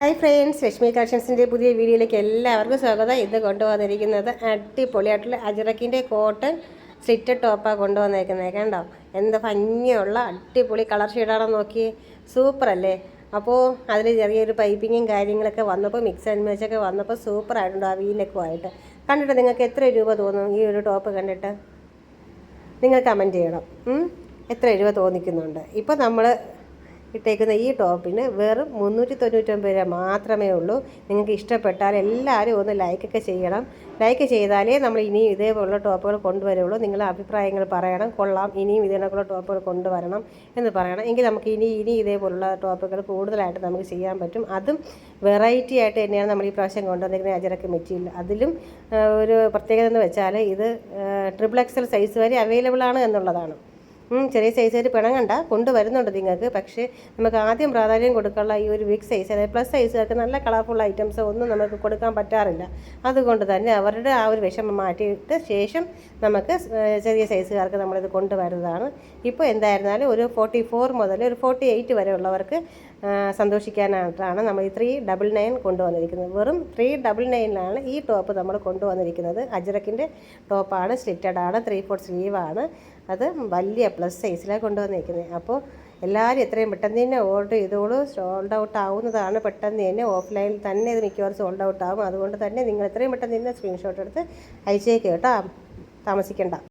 Hi friends Lakshmi കളക്ഷൻസിന്റെ പുതിയ വീഡിയോയിലേക്ക് എല്ലാവർക്കും സ്വാഗതം. ഇത് കൊണ്ടുവന്നിരിക്കുന്നത് അടിപൊളിയായിട്ടുള്ള അജറക്കിന്റെ കോട്ടൺ സ്ലിറ്റഡ് ടോപ്പാണ് കൊണ്ടുവന്നേക്കുന്നത് കണ്ടോ? എന്താ ഭംഗിയുള്ള അടിപൊളി കളർ ഷെയ്ഡാണോ നോക്കി. സൂപ്പർ അല്ലേ? അപ്പോൾ അതിൽ ചെറിയൊരു പൈപ്പിങ്ങും കാര്യങ്ങളൊക്കെ വന്നപ്പോൾ മിക്സ് ആൻഡ് മാച്ചൊക്കെ വന്നപ്പോൾ സൂപ്പർ ആയിട്ടുണ്ട് ആ വീലൊക്കെ കണ്ടിട്ട് നിങ്ങൾക്ക് എത്ര രൂപ തോന്നും ഈ ഒരു ടോപ്പ് കണ്ടിട്ട്? നിങ്ങൾ കമന്റ് ചെയ്യണം. എത്ര രൂപ തോന്നിക്കുന്നുണ്ട്? ഇപ്പോൾ നമ്മൾ ഇട്ടേക്കുന്ന ഈ ടോപ്പിന് വെറും മുന്നൂറ്റി തൊണ്ണൂറ്റൊമ്പത് രൂപ മാത്രമേ ഉള്ളൂ. നിങ്ങൾക്ക് ഇഷ്ടപ്പെട്ടാൽ എല്ലാവരും ഒന്ന് ലൈക്കൊക്കെ ചെയ്യണം. ലൈക്ക് ചെയ്താലേ നമ്മൾ ഇനിയും ഇതേപോലുള്ള ടോപ്പുകൾ കൊണ്ടുവരുള്ളൂ. നിങ്ങളുടെ അഭിപ്രായങ്ങൾ പറയണം. കൊള്ളാം. ഇനിയും ഇതിനൊക്കെയുള്ള ടോപ്പുകൾ കൊണ്ടുവരണം എന്ന് പറയണം. എങ്കിൽ നമുക്ക് ഇനി ഇനി ഇതേപോലുള്ള ടോപ്പുകൾ കൂടുതലായിട്ട് നമുക്ക് ചെയ്യാൻ പറ്റും. അതും വെറൈറ്റി ആയിട്ട് തന്നെയാണ് നമ്മൾ ഈ പ്രാവശ്യം കൊണ്ടുവന്നിരിക്കുന്ന അജറക്ക് മെറ്റീരിയൽ. അതിലും ഒരു പ്രത്യേകത എന്ന് വെച്ചാൽ ഇത് ട്രിപ്പിൾ എക്സൽ സൈസ് വരെ അവൈലബിൾ ആണ് എന്നുള്ളതാണ്. ചെറിയ സൈസ് ആയിട്ട് പിണങ്ങണ്ട. കൊണ്ടുവരുന്നുണ്ട് നിങ്ങൾക്ക്. പക്ഷേ നമുക്ക് ആദ്യം പ്രാധാന്യം കൊടുക്കാനുള്ള ഈ ഒരു ബിഗ് സൈസ് അതായത് പ്ലസ് സൈസുകാർക്ക് നല്ല കളർഫുൾ ഐറ്റംസ് ഒന്നും നമുക്ക് കൊടുക്കാൻ പറ്റാറില്ല. അതുകൊണ്ട് തന്നെ അവരുടെ ആ ഒരു വിഷമം മാറ്റിയിട്ട് ശേഷം നമുക്ക് ചെറിയ സൈസുകാർക്ക് നമ്മളിത് കൊണ്ടുവരുന്നതാണ്. ഇപ്പോൾ എന്തായിരുന്നാലും ഒരു ഫോർട്ടി ഫോർ മുതൽ ഒരു ഫോർട്ടി എയ്റ്റ് വരെ ഉള്ളവർക്ക് സന്തോഷിക്കാനായിട്ടാണ് നമ്മൾ ഈ ത്രീ ഡബിൾ നയൻ കൊണ്ടുവന്നിരിക്കുന്നത്. വെറും ത്രീ ഡബിൾ നയനിലാണ് ഈ ടോപ്പ് നമ്മൾ കൊണ്ടുവന്നിരിക്കുന്നത്. അജറക്കിന്റെ ടോപ്പാണ് സ്ലിറ്റഡ് ആണ് ത്രീ ഫോർ സ്ലീവാണ് അത് വലിയ പ്ലസ് സൈസിലാണ് കൊണ്ടുവന്നിരിക്കുന്നത് അപ്പോൾ എല്ലാവരും എത്രയും പെട്ടെന്ന് തന്നെ ഓർഡർ ചെയ്തോളൂ. സോൾഡ് ഔട്ട് ആവുന്നതാണ് പെട്ടെന്ന് തന്നെ. ഓഫ്ലൈനിൽ തന്നെ ഇത് മിക്കവാറും സോൾഡ് ഔട്ട് ആകും അതുകൊണ്ട് തന്നെ നിങ്ങൾ എത്രയും പെട്ടെന്ന് തന്നെ സ്ക്രീൻഷോട്ട് എടുത്ത് അയച്ചേക്ക് കേട്ടോ. താമസിക്കണ്ട.